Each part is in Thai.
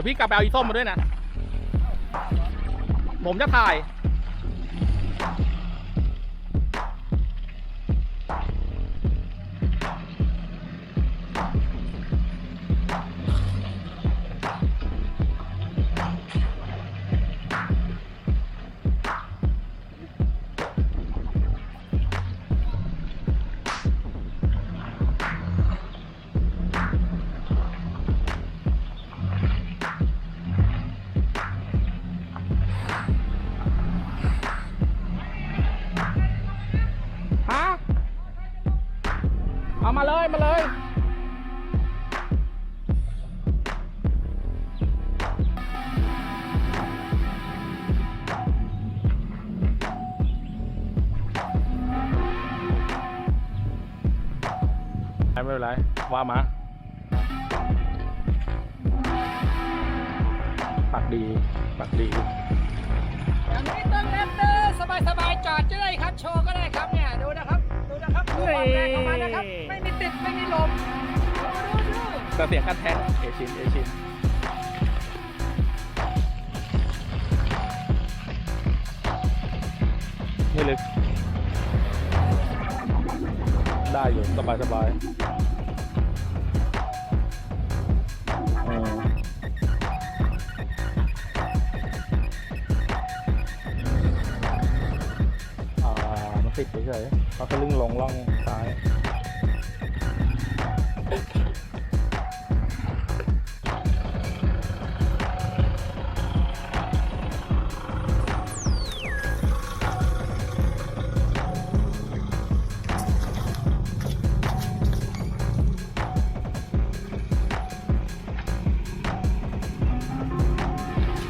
ดี๋ยวพี่กลับไปเอาอีส้มมาด้วยนะ ผมจะถ่าย มาเลยมาเลย ไม่เป็นไร ว่ามาปักดีปักดีอย่างนี้ต้องแรปเตอร์สบายๆ จอดจะได้ครับ โชว์ก็ได้ครับเนี่ย ดูนะครับดูนะ ครับดูความแรงของมันนะครับ ไม่มีติด ไม่มีลมดูดูดูแต่เสียงกันแทกเอชินเอชินไม่ลึก ได้อยู่สบายสบายเอออ่ามันติดเฉยๆ เขาก็ลึงลงล่องซ้าย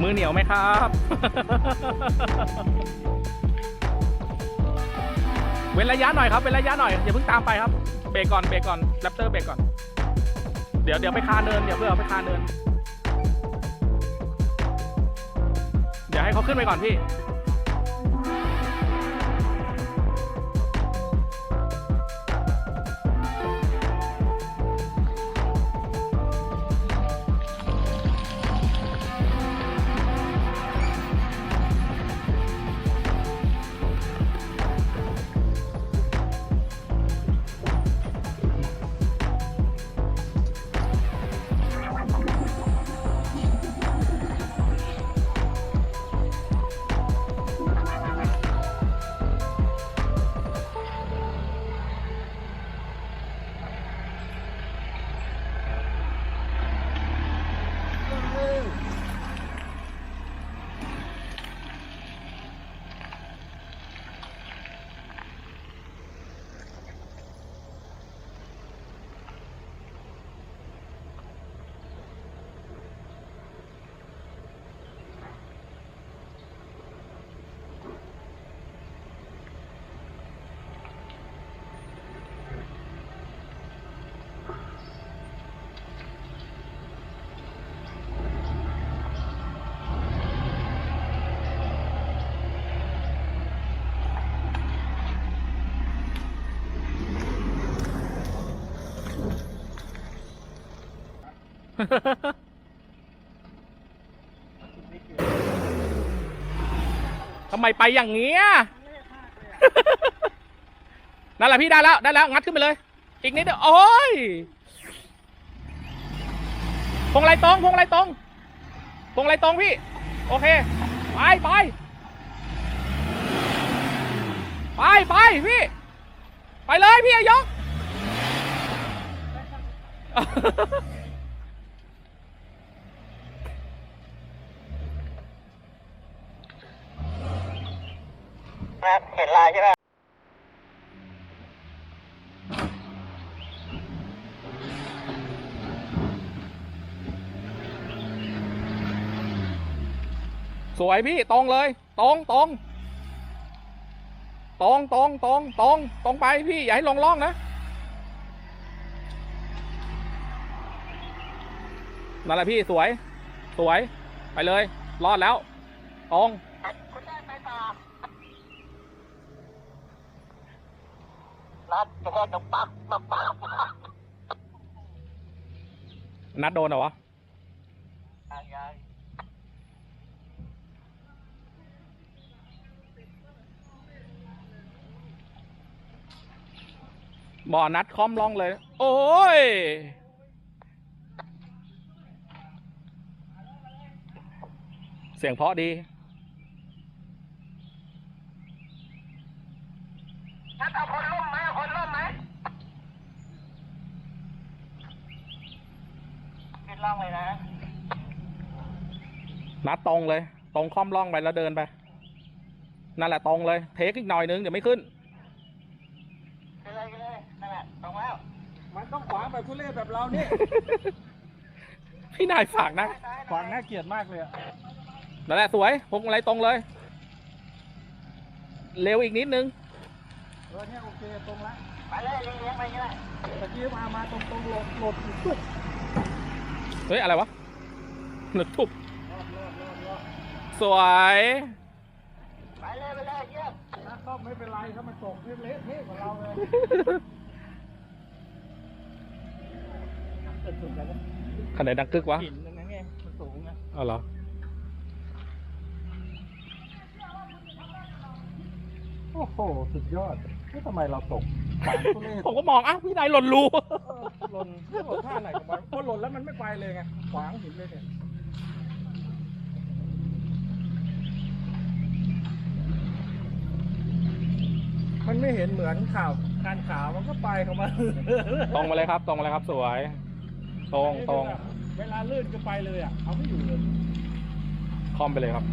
มือเหนียวไหมครับ เว้นระยะหน่อยครับเว้นระยะหน่อยอย่าเพิ่งตามไปครับเบรกก่อนเบรกก่อนแรปเตอร์เบรกก่อน เดี๋ยวเดี๋ยวไปคาเนินเดี๋ยวเพื่อไปคาเนิน เดี๋ยวให้เขาขึ้นไปก่อนพี่ ทำไมไปอย่างเงี้ย นั่นแหละพี่ได้แล้ว ได้แล้ว งัดขึ้นไปเลย อีกนิดเดียวโอ้ยพวงไรตรงพวงไรตรงพวงไรตรงพี่ โอเค ไปไปไปไปพี่ ไปเลยพี่อา ยกเห็นลายใช่ไหมสวยพี่ตรงเลยตรงตรงตรงตรงตรงตรงตรงไปพี่อย่าให้ลงล่องนะนั่นแหละพี่สวย สวยไปเลย รอดแล้ว ตรง คุณได้ไปต่อ นัดกระแทกตรงปักปักปักปักนัดโดนเหรอวะบ่อนัดคอมล่องเลย โอ้ยเสียงเพาะดีเอาคนร่มไหมเอาคนร่มไหมขึ้นล่องเลยนะ นัด ตรงเลย ตรงคอมล่องไปแล้วเดินไป นั่นแหละตรงเลย เทคอีกหน่อยนึงเดี๋ยวไม่ขึ้นขึ้นเลยขึ้นเลยนั่นแหละตรงแล้วมันต้องขวางแบบทุเรศแบบเราเนี่ยพี่นายฝากนะขวางน่าเกลียดมากเลยอะนั่นแหละสวยพวงอะไรตรงเลย เร็วอีกนิดนึงเออเนี่ยโอเคตรงละไปเลยเลี้ยงๆไปก็ได้ตะกี้มามาตรงตรงๆหลบหลบตุ๊บเฮ้ยอะไรวะหนึกทุบรอบรอบรอบรอบ สวย ไปเลยไปเลยเยี่ยมถ้าต้องไม่เป็นไรถ้ามันตกเละเทะกว่าเราเลยเป็นสุดแล้วก็ขนาดดังกึกวะหินตรงนั้นไงมันสูงไงเอาเหรอโอ้โห สุดยอดนี่ทำไมเราตกขวางทุเรศผมก็มองอ้าวพี่นายหล่นรูเออหล่นหล่นท่าไหนของมันพอหล่นแล้วมันไม่ไปเลยไงขวางหินเลยเนี่ย มันไม่เห็นเหมือนข่าวการข่าวมันก็ไปของมันตรงมาเลยครับ ตรงมาเลยครับสวย ตรงตรงเวลาลื่นก็ไปเลยอะเอาไม่อยู่เลยคอมไปเลยครับ